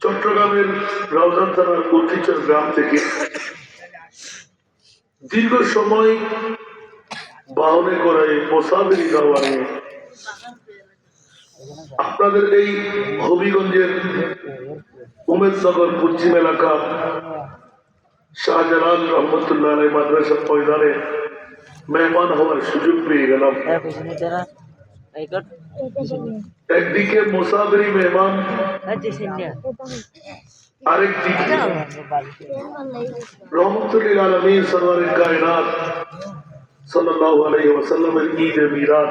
চট্টগ্রামের রাউজান থানার উর্কিচর গ্রাম থেকে দীর্ঘ সময় বাহনে করায় মোসাফিরি গাওয়া আপনাদের এই হবিগঞ্জের উমেদনগর পশ্চিম এলাকা শাহজালাল রহমতুল্লাহ আলাই মাদ্রাসা ময়দানে মেহমান হওয়ার সুযোগ পেয়ে গেলাম হ্যাঁ পিছনে যারা এই কর একদিকে মুসাফিরি মেহমান হ্যাঁ জিসিন আরেকদিকে রহমতুল্লিল আলমীর সরওয়ারের কায়নাত সাল্লাল্লাহু আলাইহি ওয়াসাল্লামের ঈদ মিলাদ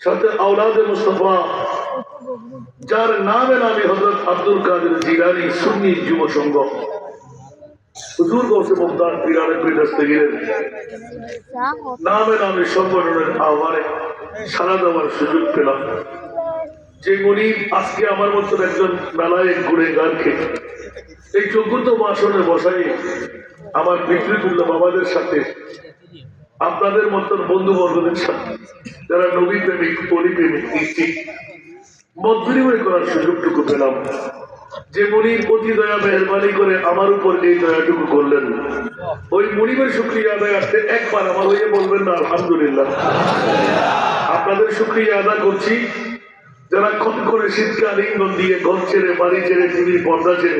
সাথে আওলাদে মুস্তাফা যার নামে নামে হযরত আব্দুল কাদের জিলানী সুন্নি যুব সংঘ। আজকে আমার মতন একজন ঘুরে চোদ্দ আসনে বসাই আমার বাবাদের সাথে, আপনাদের মতন বন্ধু বর্গদের সাথে, যারা নবী প্রেমিক পরিপ্রেমিক মত বিনিময় করার সুযোগটুকু পেলাম। যে মনির অতি দয়া মেহরবানি করে আমার উপর এই দয়াটুকু করলেন। ওই মনিবের শুক্রিয়া আদায় আসতে একবার আমার হয়ে বলবেন না, আলহামদুলিল্লাহ। আপনাদের শুক্রিয়া আদা করছি। যারা ক্ষণ করে শীতকাল ইন্ধন দিয়ে ঘর ছেড়ে, বাড়ি ছেড়ে, টিভির পর্দা ছেড়ে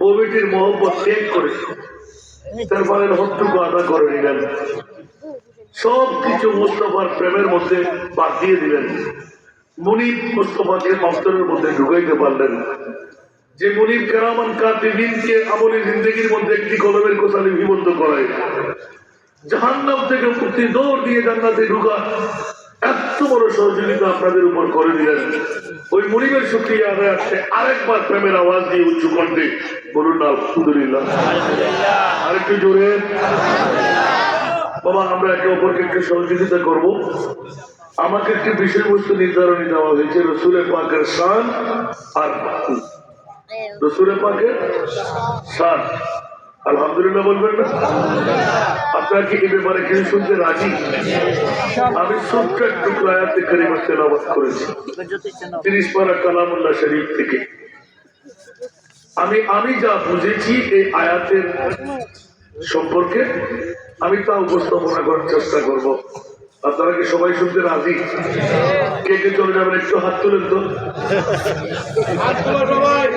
বউটির মহব্বত ত্যাগ করে, তার ফলে হত্যুকু আদা করে নিলেন। সব কিছু মুস্তফার প্রেমের মধ্যে বাদ দিয়ে দিলেন। মুনিব মুস্তফাকে অন্তরের মধ্যে ঢুকাইতে পারলেন। যে মুনিব কেরামান কাতিবিনকে আমলি জিন্দগির মধ্যে একটি কলমের কথা লিপিবদ্ধ করায় জাহান্নাম থেকে মুক্তি দৌড় দিয়ে জান্নাতে ঢুকা এত বড় সহযোগিতা আপনাদের উপর করে দিলেন। ওই মনিবের শুক্রিয়া আদায় আসছে আরেকবার প্রেমের আওয়াজ দিয়ে উচ্চ কণ্ঠে। বলুন না আলহামদুলিল্লাহ। আরেকটু জোরে। বাবা আমরা একে অপরকে একটু সহযোগিতা করব। আমাকে একটি বিষয়বস্তু নির্ধারণী দেওয়া হয়েছে, রসুলের পাকের শান আর রসুলের পাকের শান। আলহামদুলিল্লাহ বলবেন না? আপনার কি এ ব্যাপারে কিছু শুনতে রাজি? আমি ছোট্ট একটু আয়াতে কারিমা তেলাওয়াত করেছি, তিরিশ পারা কালামুল্লাহ শরীফ থেকে। আমি আমি যা বুঝেছি এই আয়াতের সম্পর্কে আমি তা উপস্থাপনা করার চেষ্টা করব। আপনারা কি সবাই শুনতে রাজি? কে কে চলে যাবেন একটু হাত তুলেন তো। চলে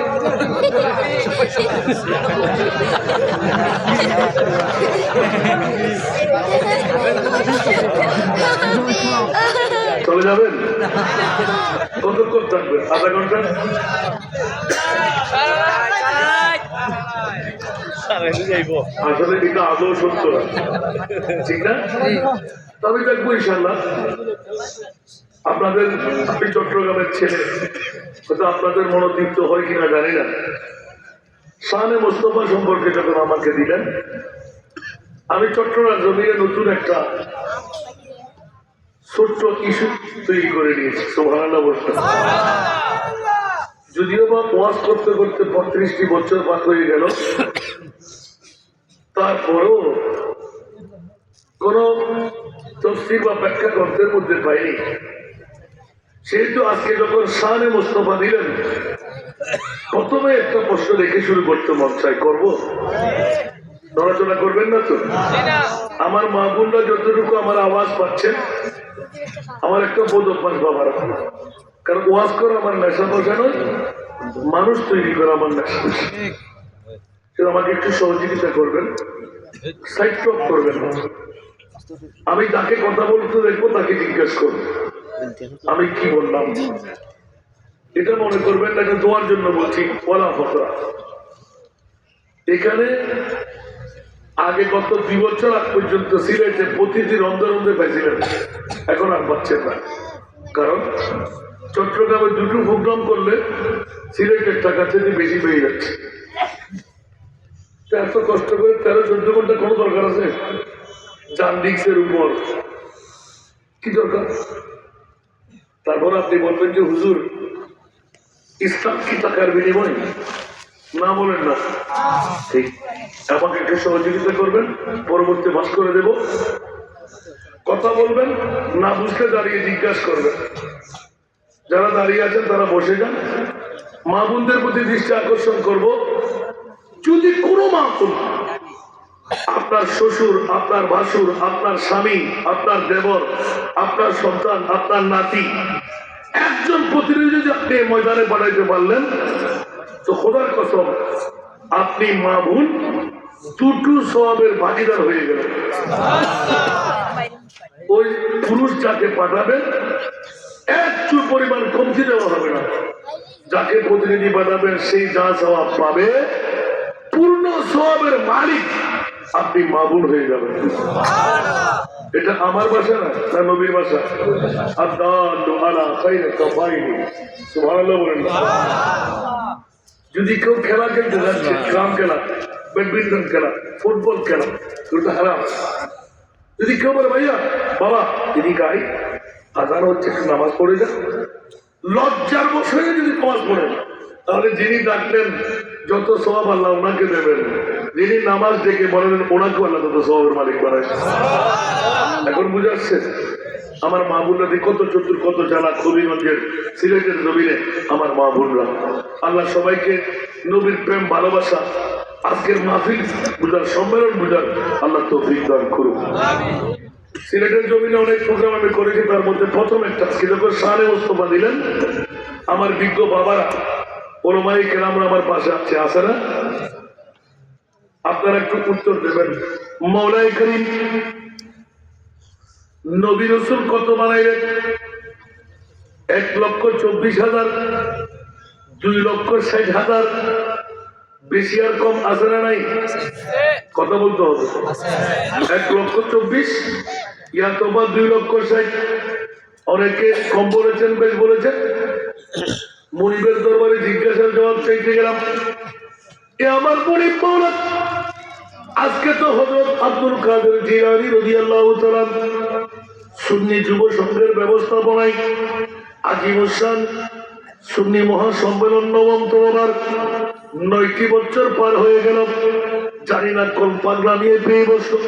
যাবেন? কতক্ষণ থাকবেন আধা ঘণ্টা? আসলে এটা আদৌ সত্য। ঠিক না? তবে দেখব ইনশাল্লাহ আপনাদের আপনি চট্টগ্রামের ছেলে। হয়তো আপনাদের মনোতীর্থ হয় কিনা জানি না। শাহানে মোস্তফা সম্পর্কে যখন আমাকে দিলেন, আমি চট্টগ্রাম জমিয়ে নতুন একটা ছোট্ট ইস্যু তৈরি করে নিয়েছি। যদিও বা ওয়াজ করতে করতে বত্রিশটি বছর পার হয়ে গেল তারপরেও কোন তফসির বা ব্যাখ্যা গ্রন্থের মধ্যে পাইনি। সেহেতু আজকে যখন শাহানে মোস্তফা দিলেন প্রথমে একটা প্রশ্ন রেখে শুরু করতে মন চাই করব? নড়াচড়া করবেন না তো? আমার মা বোনরা যতটুকু আমার আওয়াজ পাচ্ছেন আমার একটা বোধ অভ্যাস বাবার কারণ ওয়াজ করা আমার নেশা বসা নয়, মানুষ তৈরি করা আমার নেশা। আমাকে একটু সহযোগিতা করবেন করবেন। আমি তাকে কথা বলতে দেখব, তাকে জিজ্ঞেস করব। আমি কি বললাম? এটা মনে করবেন না, এটা দোয়ার জন্য বলছি বলা ফকরা এখানে আগে গত দুই বছর আগ পর্যন্ত সিলেটে প্রতিদিন রন্ধে রন্ধে পাইছিলেন। এখন আর পাচ্ছেন না। কারণ চট্টগ্রামে দুটো প্রোগ্রাম করলে সিলেটের টাকা থেকে বেশি পেয়ে যাচ্ছে। এত কষ্ট করে তেরো, চোদ্দ ঘণ্টা কোনো দরকার আছে? জান্ডিক্সের উপর। কি দরকার? তারপর আপনি বলবেন যে, হুজুর ইসলাম কি টাকার বিনিময় না বলেন না। ঠিক। আমাকে একটু সহযোগিতা করবেন, পরবর্তী মাস করে দেব। কথা বলবেন, না বুঝলে দাঁড়িয়ে জিজ্ঞাসা করবেন। যারা দাঁড়িয়ে আছেন, তারা বসে যান। মা বোনদের প্রতি দৃষ্টি আকর্ষণ করব। যদি কোনো মা বোন আপনার শ্বশুর, আপনার ভাসুর, আপনার স্বামী, আপনার দেবর, আপনার সন্তান, আপনার নাতি, একজন প্রতিনিধি যদি আপনি ময়দানে পাঠাইতে পারলেন তো খোদার কসম, আপনি মা বোন দুটো সবের ভাগিদার হয়ে গেলেন। ওই পুরুষ যাকে পাঠাবেন একটু পরিমাণ কমতি দেওয়া হবে না। যাকে প্রতিনিধি পাঠাবেন, সেই যা সবাব পাবে, পূর্ণ সবের মালিক আপনি মাবুল হয়ে যাবেন। এটা আমার ভাষা না না নবীর ভাষা। আদাল্লু আলা খাইরে কাফাইনি। সুবহানাল্লাহ বলেন না। যদি কেউ খেলা খেলতে যাচ্ছে গ্রাম খেলা ব্যাডমিন্টন খেলা ফুটবল খেলা ওটা হারাম যদি কেউ বলে ভাইয়া বাবা দিদি গাই আজান হচ্ছে নামাজ পড়ে যান। লজ্জার বসে যদি নামাজ পড়েন তাহলে যিনি ডাকলেন যত সবাব আল্লাহ ওনাকে দেবেন। যিনি নামাজ ডেকে বলেন ওনাকে আল্লাহ তত সবাবের মালিক বানায় এখন বুঝাচ্ছে আমার মা বোনরা কত চতুর কত জানা কবিগঞ্জের সিলেটের নবীনে আমার মা বোনরা। আল্লাহ সবাইকে নবীর প্রেম, ভালোবাসা, আজকের মাহফিল বুঝার, সম্মেলন বুঝার আল্লাহ তৌফিক দান করুক। সিলেটের জমিনে অনেক প্রোগ্রাম আমি করেছি, তার মধ্যে প্রথম একটা যখন সারে মোস্তফা দিলেন। আমার বিজ্ঞ বাবারা ওরমাই কেরামরা আমার পাশে আছে আছে না? আপনারা একটু উত্তর দেবেন। মৌলাই করিম নবী রসুল কত বানাইলেন? এক লক্ষ চব্বিশ হাজার, দুই লক্ষ ষাট হাজার। বেশি আর কম আছে না নাই? কথা বলতে হবে। এক লক্ষ চব্বিশ ইয়া তোমার দুই লক্ষ ষাট। অনেকে কম বলেছেন, বেশ বলেছেন। মনিবের দরবারে জিজ্ঞাসার জবাব চাইতে গেলাম, এ আমার মনিব মৌলা আজকে তো হজরত আব্দুল কাদের জিলানি রদি আল্লাহ সুন্নি যুব সংঘের ব্যবস্থাপনায় আজিম হোসান, সুন্নি মহাসম্মেলন নবম তোমার নয়টি বছর পার হয়ে গেল। জানি না কোন পাগলা নিয়ে পেয়ে বসো।